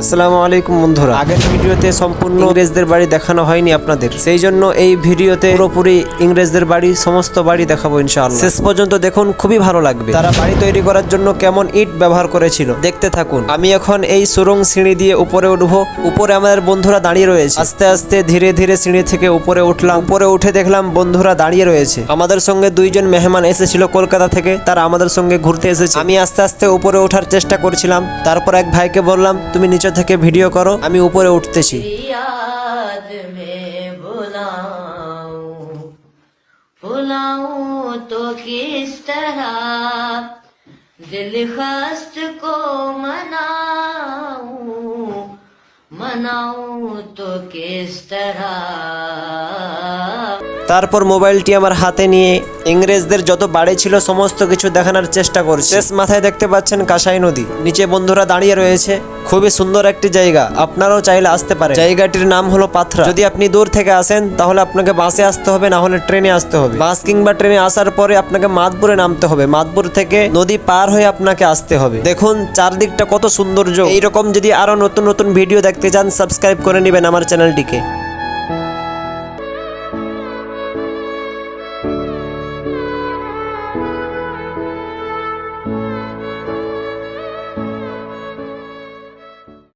আসসালামু আলাইকুম বন্ধুরা। আগের ভিডিওতে সম্পূর্ণ ইংরেজদের বাড়ি দেখানো হয়নি আপনাদের। সেই জন্য এই ভিডিওতে পুরোপুরি ইংরেজদের বাড়ি সমস্ত বাড়ি দেখাবো ইনশাআল্লাহ। শেষ পর্যন্ত দেখুন খুবই ভালো লাগবে। তারা বাড়ি তৈরি করার জন্য কেমন ইট ব্যবহার করেছিল দেখতে থাকুন। আমি এখন এই সুরং সিঁড়ি দিয়ে উপরে উঠবো। উপরে আমাদের বন্ধুরা দাঁড়িয়ে রয়েছে। আস্তে আস্তে ধীরে ধীরে সিঁড়ি থেকে উপরে উঠলাম। উপরে উঠে দেখলাম বন্ধুরা দাঁড়িয়ে রয়েছে। আমাদের সঙ্গে দুইজন মেহমান এসেছিল কলকাতা থেকে তারা আমাদের সঙ্গে ঘুরতে এসেছে। আমি আস্তে আস্তে উপরে ওঠার চেষ্টা করছিলাম। তারপর এক ভাইকে বললাম তুমি নিচে থেকে ভিডিও করো আমি উপরে উঠতেছি याद में बुलाऊं बुलाऊं तो किस तरह दिल खस्त को मनाऊं मनाऊं तो किस तरह তারপর মোবাইলটি আমার হাতে নিয়ে ইংরেজদের যত বাড়ি ছিল সমস্ত কিছু দেখানোর চেষ্টা করছি। শেষ মাথায় দেখতে পাচ্ছেন কাসাই নদী। নিচে বন্ধুরা দাঁড়িয়ে রয়েছে। খুবই সুন্দর একটি জায়গা। আপনারাও চাইলে আসতে পারেন। জায়গাটির নাম হলো পাথরা। যদি আপনি দূর থেকে আসেন, তাহলে আপনাকে বাসে আসতে হবে, না হলে ট্রেনে আসতে হবে। বাস কিংবা ট্রেনে আসার পরে আপনাকে মাদপুরে নামতে হবে। মাদপুর থেকে নদী পার হয়ে আপনাকে আসতে হবে। দেখুন, চারদিকটা কত সৌন্দর্য। এইরকম যদি আরও নতুন নতুন ভিডিও দেখতে চান, সাবস্ক্রাইব করে নেবেন আমার চ্যানেলটিকে।